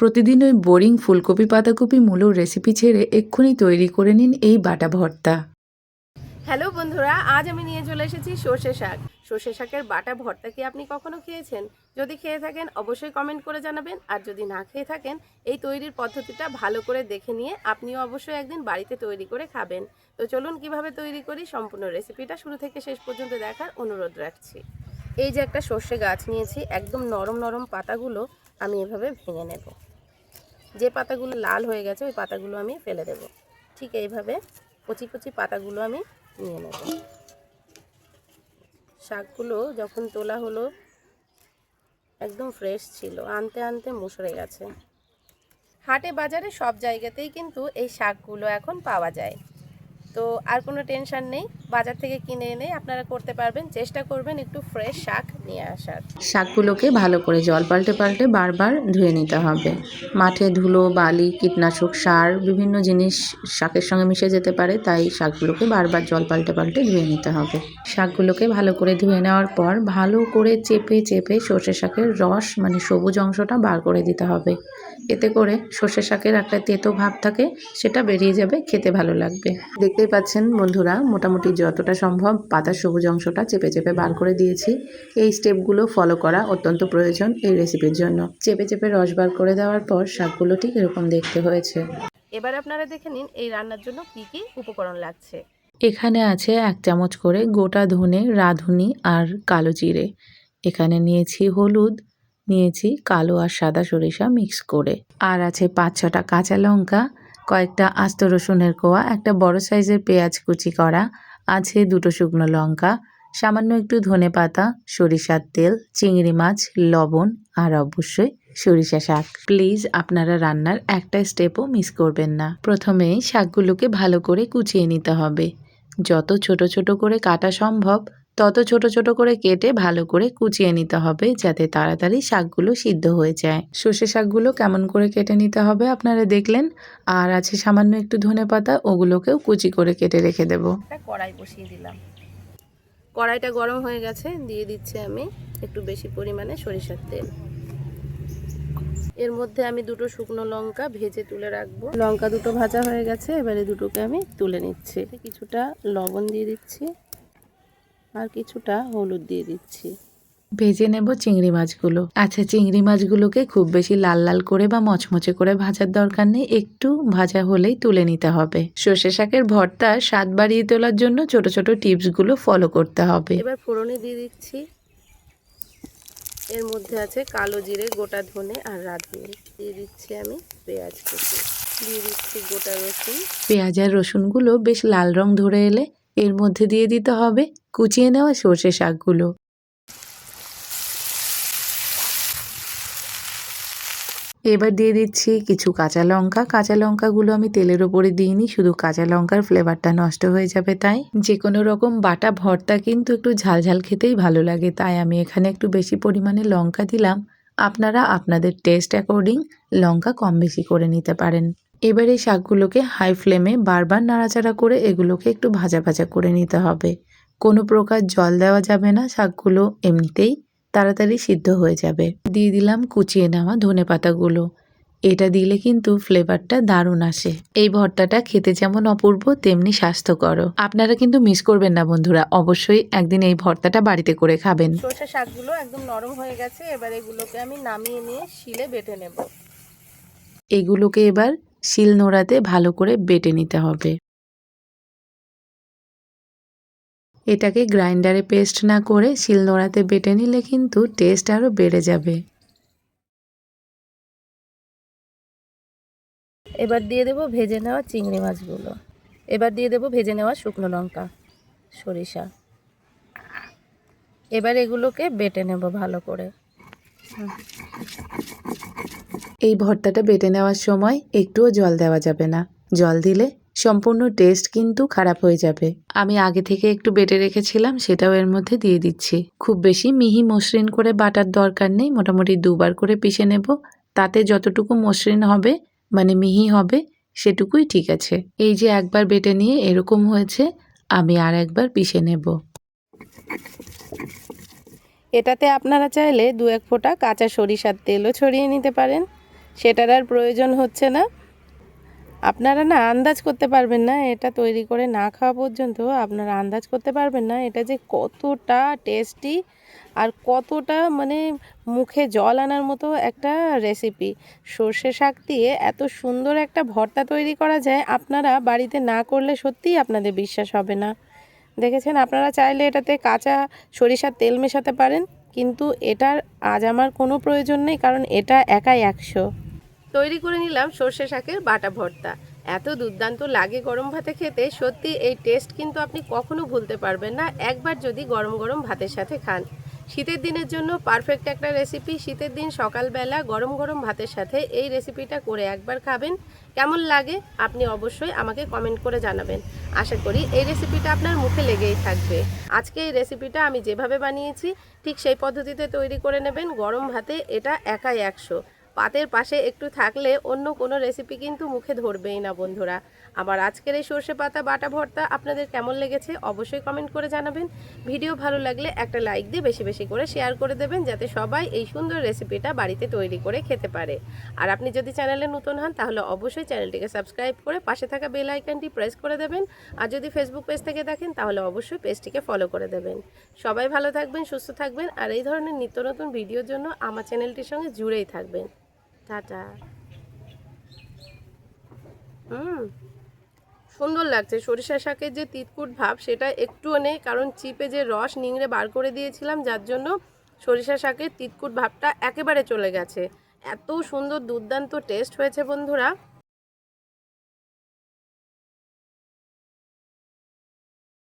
প্রতিদিন ওই বোরিং ফুলকপি পাতাকপি মূলোর রেসিপি ছেড়ে এক্ষুনি তৈরি করে নিন এই বাটা ভর্তা। হ্যালো বন্ধুরা, আজ আমি নিয়ে চলে এসেছি সর্ষে শাক। সর্ষে শাকের বাটা ভর্তা কি আপনি কখনো খেয়েছেন? যদি খেয়ে থাকেন, অবশ্যই কমেন্ট করে জানাবেন। আর যদি না খেয়ে থাকেন, এই তৈরির পদ্ধতিটা ভালো করে দেখে নিয়ে আপনিও অবশ্যই একদিন বাড়িতে তৈরি করে খাবেন। তো চলুন কীভাবে তৈরি করি, সম্পূর্ণ রেসিপিটা শুরু থেকে শেষ পর্যন্ত দেখার অনুরোধ রাখছি। এই যে একটা সর্ষে গাছ নিয়েছি, একদম নরম নরম পাতাগুলো আমি এভাবে ভেঙে নেব। যে পাতাগুলো লাল হয়ে গেছে, ওই পাতাগুলো আমি ফেলে দেব। ঠিক এইভাবে কচি কচি পাতাগুলো আমি নিয়ে নেব। শাকগুলো যখন তোলা হলো, একদম ফ্রেশ ছিল, আনতে আনতে মুসরে গেছে। হাটে বাজারে সব জায়গাতেই কিন্তু এই শাকগুলো এখন পাওয়া যায়। তো আর কোনো টেনশন নেই। বাজার থেকে কিনে এনে আপনারা করতে পারবেন। চেষ্টা করবেন একটু ফ্রেশ শাক নিয়ে আসার। শাকগুলোকে ভালো করে জল পাল্টে পাল্টে বারবার ধুয়ে নিতে হবে। মাঠে ধুলো, বালি, কীটনাশক, সার, বিভিন্ন জিনিস শাকের সঙ্গে মিশে যেতে পারে, তাই শাকগুলোকে বারবার জল পাল্টে পাল্টে ধুয়ে নিতে হবে। শাকগুলোকে ভালো করে ধুয়ে নেওয়ার পর ভালো করে চেপে চেপে সর্ষে শাকের রস মানে সবুজ অংশটা বার করে দিতে হবে। এতে করে সর্ষে শাকের একটা তেতো ভাব থাকে সেটা বেরিয়ে যাবে খেতে ভালো লাগবে। দেখতেই পাচ্ছেন বন্ধুরা মোটামুটি যতটা সম্ভব পাতার সবুজ অংশটা চেপে চেপে বার করে দিয়েছি। এই স্টেপগুলো ফলো করা অত্যন্ত প্রয়োজন এই রেসিপির জন্য। চেপে চেপে রস বার করে দেওয়ার পর শাকগুলো ঠিক এরকম দেখতে হয়েছে। এবার আপনারা দেখে নিন এই রান্নার জন্য কি কি উপকরণ লাগছে। এখানে আছে এক চামচ করে গোটা ধনে রাঁধুনি আর কালো জিরে। এখানে নিয়েছি হলুদ নিয়েছি কালো আর সাদা সরিষা মিক্স করে। আর আছে পাঁচ ছটা কাঁচা লঙ্কা, কয়েকটা আস্ত রসুনের কোয়া, একটা বড় সাইজের পেঁয়াজ কুচি করা, আছে দুটো শুকনো লঙ্কা, সামান্য একটু ধনে পাতা, সরিষার তেল, চিংড়ি মাছ, লবণ আর অবশ্যই সরিষা শাক। প্লিজ আপনারা রান্নার একটা স্টেপও মিস করবেন না। প্রথমেই শাকগুলোকে ভালো করে কুচিয়ে নিতে হবে। যত ছোট ছোট করে কাটা সম্ভব তত ছোট ছোট করে কেটে ভালো করে কুচিয়ে নিতে হবে যাতে তাড়াতাড়ি শাকগুলো সিদ্ধ হয়ে যায়। সর্ষে শাকগুলো কেমন করে কেটে নিতে হবে আপনারা দেখলেন। আর আছে সামান্য একটু ধনে পাতা, ওগুলোকেও কুচি করে কেটে রেখে দেব। কড়াই বসিয়ে দিলাম। কড়াইটা গরম হয়ে গেছে, দিয়ে দিচ্ছি আমি একটু বেশি পরিমাণে সরিষার তেল। এর মধ্যে আমি দুটো শুকনো লঙ্কা ভেজে তুলে রাখব। লঙ্কা দুটো ভাজা হয়ে গেছে, এবারে দুটোকে আমি তুলে নিচ্ছি। কিছুটা লবণ দিয়ে দিচ্ছি। আর কিছুটা হলুদ দিয়ে দিচ্ছি। ভেজে নেব চিংড়ি মাছগুলো। আচ্ছা চিংড়ি মাছগুলোকে খুব বেশি লাল লাল করে বা মচমচে করে ভাজার দরকার নেই একটু ভাজা হলেই তুলে নিতে হবে। সর্ষে শাকের ভর্তা স্বাদ বাড়িয়ে তোলার জন্য ছোট ছোট টিপসগুলো ফলো করতে হবে। এবার ফোড়নে দিয়ে দিচ্ছি। এর মধ্যে আছে কালো জিরে গোটা ধনে আর রাঁধুনি। দিয়ে দিচ্ছি আমি পেঁয়াজ কুচি। দিয়ে দিচ্ছি গোটা রসুন। পেঁয়াজ আর রসুনগুলো বেশ লাল রং ধরে এলে এর মধ্যে দিয়ে দিতে হবে কুচিয়ে নেওয়া সর্ষে শাকগুলো। এবার দিয়ে দিচ্ছি কিছু কাঁচা লঙ্কা। কাঁচা লঙ্কাগুলো আমি তেলের ওপরে দিইনি, শুধু কাঁচা লঙ্কার ফ্লেভারটা নষ্ট হয়ে যাবে তাই। যে কোনো রকম বাটা ভর্তা কিন্তু একটু ঝাল ঝাল খেতেই ভালো লাগে, তাই আমি এখানে একটু বেশি পরিমাণে লঙ্কা দিলাম। আপনারা আপনাদের টেস্ট অ্যাকর্ডিং লঙ্কা কম বেশি করে নিতে পারেন। এবার এই শাকগুলোকে হাই ফ্লেমে বারবার নাড়াচাড়া করে এগুলোকে একটু ভাজা ভাজা করে নিতে হবে। কোনো প্রকার জল দেওয়া যাবে না শাকগুলো এমনিতেই তাড়াতাড়ি সিদ্ধ হয়ে যাবে। দিয়ে দিলাম কুচিয়ে নেওয়া ধনে পাতাগুলো। এটা দিলে কিন্তু ফ্লেভারটা দারুণ আসে। এই ভর্তাটা খেতে যেমন অপূর্ব তেমনি স্বাস্থ্যকরও। আপনারা কিন্তু মিস করবেন না বন্ধুরা অবশ্যই একদিন এই ভর্তাটা বাড়িতে করে খাবেন। সর্ষে শাকগুলো একদম নরম হয়ে গেছে এবার এগুলোকে আমি নামিয়ে নিয়ে শিলে বেটে নেব। এগুলোকে এবার শিল নোড়াতে ভালো করে বেটে নিতে হবে। এটাকে গ্রাইন্ডারে পেস্ট না করে শিলনোড়াতে বেটে নিলে কিন্তু টেস্ট আরও বেড়ে যাবে। এবার দিয়ে দেবো ভেজে নেওয়া চিংড়ি মাছগুলো। এবার দিয়ে দেবো ভেজে নেওয়া শুকনো লঙ্কা, সরিষা। এবার এগুলোকে বেটে নেব ভালো করে। এই ভর্তাটা বেটে নেওয়ার সময় একটুও জল দেওয়া যাবে না। জল দিলে সম্পূর্ণ টেস্ট কিন্তু খারাপ হয়ে যাবে। আমি আগে থেকে একটু বেটে রেখেছিলাম, সেটাও এর মধ্যে দিয়ে দিচ্ছি। খুব বেশি মিহি মসৃণ করে বাটার দরকার নেই, মোটামুটি দুবার করে পিষে নেব। তাতে যতটুকু মসৃণ হবে মানে মিহি হবে, সেটুকুই ঠিক আছে। এই যে একবার বেটে নিয়ে এরকম হয়েছে, আমি আর একবার পিষে নেব। এটাতে আপনারা চাইলে দু এক ফোঁটা কাঁচা সরিষার তেলও ছড়িয়ে নিতে পারেন। সেটার আর প্রয়োজন হচ্ছে না। আপনারা না আন্দাজ করতে পারবেন না, এটা তৈরি করে না খাওয়া পর্যন্ত আপনারা আন্দাজ করতে পারবেন না, এটা যে কতটা টেস্টি আর কতটা মানে মুখে জল আনার মতো একটা রেসিপি সর্ষে শাক দিয়ে এত সুন্দর একটা ভর্তা তৈরি করা যায়, আপনারা বাড়িতে না করলে সত্যিই আপনাদের বিশ্বাস হবে না। দেখেছেন? আপনারা চাইলে এটাতে কাঁচা সরিষার তেল মেশাতে পারেন। কিন্তু এটার আজ আমার কোনো প্রয়োজন নেই, কারণ এটা একাই একশো। তৈরি করে নিলাম সর্ষে শাকের বাটা ভর্তা। এত দুর্দান্ত লাগে গরম ভাতে খেতে, সত্যি এই টেস্ট কিন্তু আপনি কখনো ভুলতে পারবেন না। একবার যদি গরম গরম ভাতের সাথে খান। শীতের দিনের জন্য পারফেক্ট একটা রেসিপি শীতের দিন সকালবেলা গরম গরম ভাতের সাথে এই রেসিপিটা করে একবার খাবেন। কেমন লাগে আপনি অবশ্যই আমাকে কমেন্ট করে জানাবেন। আশা করি এই রেসিপিটা আপনার মুখে লেগেই থাকবে। আজকে এই রেসিপিটা আমি যেভাবে বানিয়েছি, ঠিক সেই পদ্ধতিতে তৈরি করে নেবেন গরম ভাতে, এটা একাই একশো। পাতের পাশে একটু থাকলে অন্য কোনো রেসিপি কিন্তু মুখে ধরবেই না, বন্ধুরা। আমার আজকের এই সর্ষে পাতা, বাটা ভর্তা আপনাদের কেমন লেগেছে অবশ্যই কমেন্ট করে জানাবেন। ভিডিও ভালো লাগলে একটা লাইক দিয়ে বেশি বেশি করে শেয়ার করে দেবেন, যাতে সবাই এই সুন্দর রেসিপিটা বাড়িতে তৈরি করে খেতে পারে। আর আপনি যদি চ্যানেলে নতুন হন, তাহলে অবশ্যই চ্যানেলটিকে সাবস্ক্রাইব করে পাশে থাকা বেল আইকনটি প্রেস করে দেবেন। আর যদি ফেসবুক পেজ থেকে দেখেন, তাহলে অবশ্যই পেজটিকে ফলো করে দেবেন। সবাই ভালো থাকবেন, সুস্থ থাকবেন, আর এই ধরনের নিত্য নতুন ভিডিওর জন্য আমার চ্যানেলটির সঙ্গে জুড়েই থাকবেন। টাটা। হুম, সুন্দর লাগছে। সরিষা শাকের যে তিতকুট ভাব, সেটা একটুও নেই, কারণ চিপে যে রস নিংড়ে বার করে দিয়েছিলাম, যার জন্য সরিষা শাকের তিতকুট ভাবটা একেবারে চলে গেছে। এত সুন্দর দুর্দান্ত টেস্ট হয়েছে বন্ধুরা।